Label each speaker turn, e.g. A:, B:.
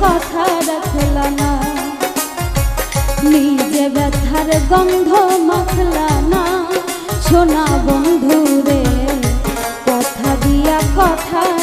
A: কথা রাখল না। নিজে ব্যথার গন্ধ মাখল না। সোনা বন্ধু রে কথা দিয়া কথা